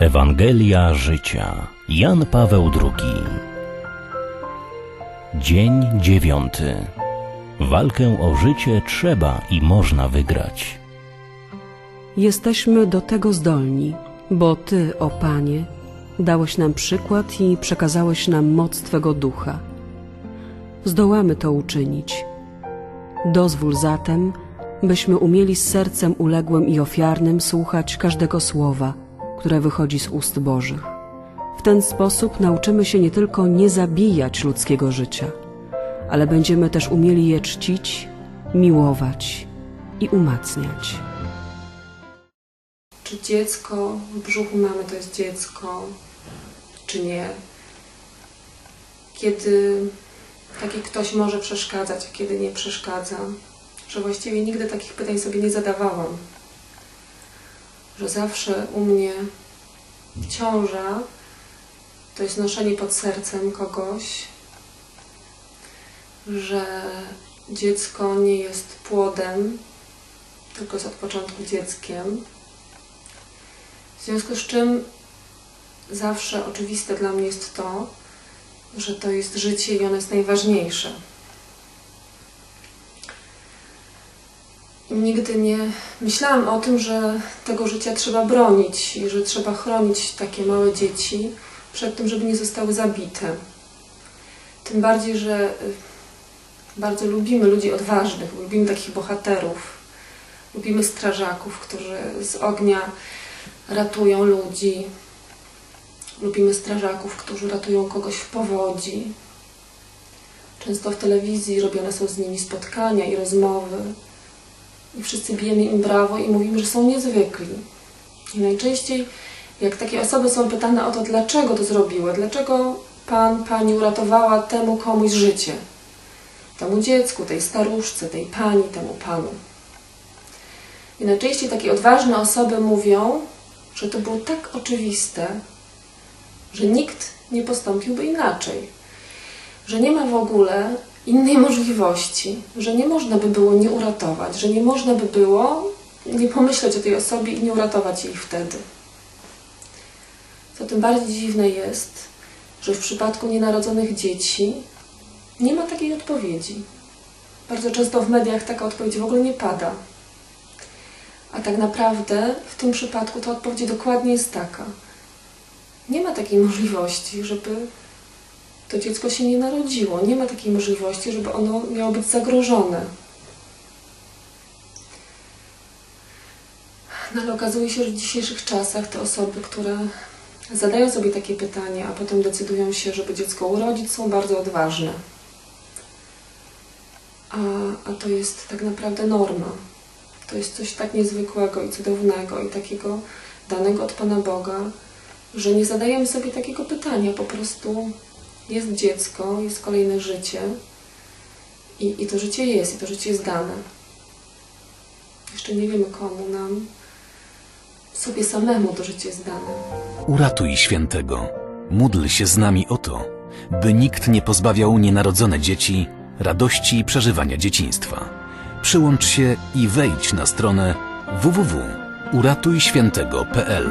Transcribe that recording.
Ewangelia życia. Jan Paweł II. Dzień dziewiąty. Walkę o życie trzeba i można wygrać. Jesteśmy do tego zdolni, bo Ty, o Panie, dałeś nam przykład i przekazałeś nam moc Twego ducha. Zdołamy to uczynić. Dozwól zatem, byśmy umieli z sercem uległym i ofiarnym słuchać każdego słowa, które wychodzi z ust Bożych. W ten sposób nauczymy się nie tylko nie zabijać ludzkiego życia, ale będziemy też umieli je czcić, miłować i umacniać. Czy dziecko w brzuchu mamy to jest dziecko, czy nie? Kiedy taki ktoś może przeszkadzać, a kiedy nie przeszkadza? Że właściwie nigdy takich pytań sobie nie zadawałam. Że zawsze u mnie ciąża to jest noszenie pod sercem kogoś, że dziecko nie jest płodem, tylko jest od początku dzieckiem. W związku z czym zawsze oczywiste dla mnie jest to, że to jest życie i ono jest najważniejsze. Nigdy nie myślałam o tym, że tego życia trzeba bronić i że trzeba chronić takie małe dzieci przed tym, żeby nie zostały zabite. Tym bardziej, że y, bardzo lubimy ludzi odważnych, lubimy takich bohaterów, lubimy strażaków, którzy z ognia ratują ludzi. Lubimy strażaków, którzy ratują kogoś w powodzi. Często w telewizji robione są z nimi spotkania i rozmowy. I wszyscy bijemy im brawo i mówimy, że są niezwykli. I najczęściej, jak takie osoby są pytane o to, dlaczego to zrobiły, dlaczego pan, pani uratowała temu komuś życie, temu dziecku, tej staruszce, tej pani, temu panu. I najczęściej takie odważne osoby mówią, że to było tak oczywiste, że nikt nie postąpiłby inaczej. Że nie ma w ogóle innej możliwości, że nie można by było nie uratować, że nie można by było nie pomyśleć o tej osobie i nie uratować jej wtedy. Co tym bardziej dziwne jest, że w przypadku nienarodzonych dzieci nie ma takiej odpowiedzi. Bardzo często w mediach taka odpowiedź w ogóle nie pada. A tak naprawdę w tym przypadku ta odpowiedź dokładnie jest taka. Nie ma takiej możliwości, żeby to dziecko się nie narodziło. Nie ma takiej możliwości, żeby ono miało być zagrożone. No ale okazuje się, że w dzisiejszych czasach te osoby, które zadają sobie takie pytania, a potem decydują się, żeby dziecko urodzić, są bardzo odważne. A, a to jest tak naprawdę norma. To jest coś tak niezwykłego i cudownego i takiego danego od Pana Boga, że nie zadajemy sobie takiego pytania. Po prostu jest dziecko, jest kolejne życie i, i to życie jest, i to życie jest dane. Jeszcze nie wiemy komu nam. Sobie samemu to życie jest dane. Uratuj świętego. Módl się z nami o to, by nikt nie pozbawiał nienarodzone dzieci radości i przeżywania dzieciństwa. Przyłącz się i wejdź na stronę www.uratujświętego.pl.